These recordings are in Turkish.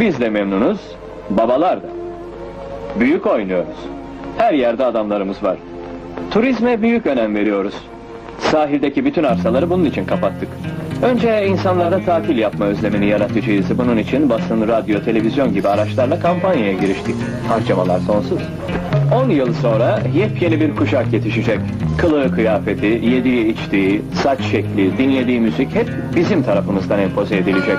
Biz de memnunuz, babalar da. Büyük oynuyoruz. Her yerde adamlarımız var. Turizme büyük önem veriyoruz. Sahildeki bütün arsaları bunun için kapattık. Önce insanlarda tatil yapma özlemini yaratıcıyız. Bunun için basın, radyo, televizyon gibi araçlarla kampanyaya giriştik. Harcamalar sonsuz. 10 yıl sonra yepyeni bir kuşak yetişecek. Kılığı kıyafeti, yediği içtiği, saç şekli, dinlediği müzik hep bizim tarafımızdan empoze edilecek.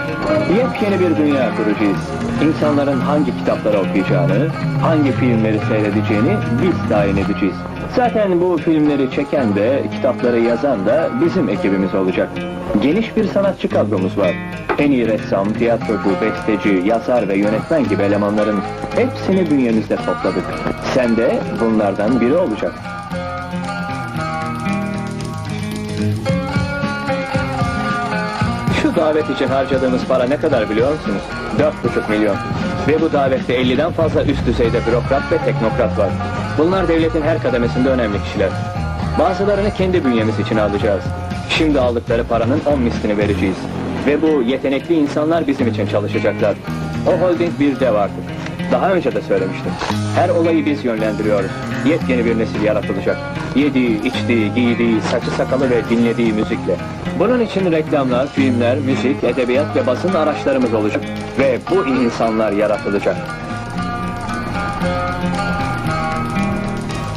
Yepyeni bir dünya kuracağız. İnsanların hangi kitapları okuyacağını, hangi filmleri seyredeceğini biz tayin edeceğiz. Zaten bu filmleri çeken de, kitapları yazan da bizim ekibimiz olacak. Geniş bir sanatçı kadromuz var. En iyi ressam, tiyatrocu, besteci, yazar ve yönetmen gibi elemanların hepsini bünyemizde topladık. Sen de bunlardan biri olacak. Şu davet için harcadığımız para ne kadar biliyor musunuz? Dört buçuk milyon. Ve bu davette 50'den fazla üst düzeyde bürokrat ve teknokrat var. Bunlar devletin her kademesinde önemli kişiler. Bazılarını kendi bünyemiz için alacağız. Şimdi aldıkları paranın 10 mislini vereceğiz. Ve bu yetenekli insanlar bizim için çalışacaklar. O holding bir dev artık. Daha önce de söylemiştim. Her olayı biz yönlendiriyoruz. Yepyeni bir nesil yaratılacak. Yediği, içtiği, giydiği, saçı sakalı ve dinlediği müzikle. Bunun için reklamlar, filmler, müzik, edebiyat ve basın araçlarımız olacak. Ve bu insanlar yaratılacak.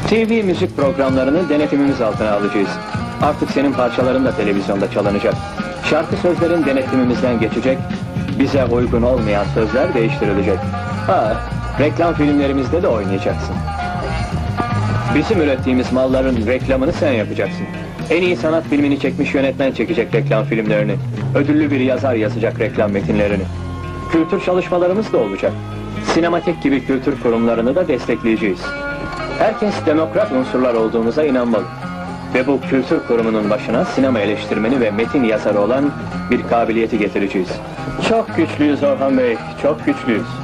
TV müzik programlarını denetimimiz altına alacağız. Artık senin parçaların da televizyonda çalınacak. Şarkı sözlerin denetimimizden geçecek. Bize uygun olmayan sözler değiştirilecek. Ha, reklam filmlerimizde de oynayacaksın. Bizim ürettiğimiz malların reklamını sen yapacaksın. En iyi sanat filmini çekmiş yönetmen çekecek reklam filmlerini. Ödüllü bir yazar yazacak reklam metinlerini. Kültür çalışmalarımız da olacak. Sinematik gibi kültür kurumlarını da destekleyeceğiz. Herkes demokrat unsurlar olduğumuza inanmalı. Ve bu kültür kurumunun başına sinema eleştirmeni ve metin yazarı olan bir kabiliyeti getireceğiz. Çok güçlüyüz Orhan Bey, çok güçlüyüz.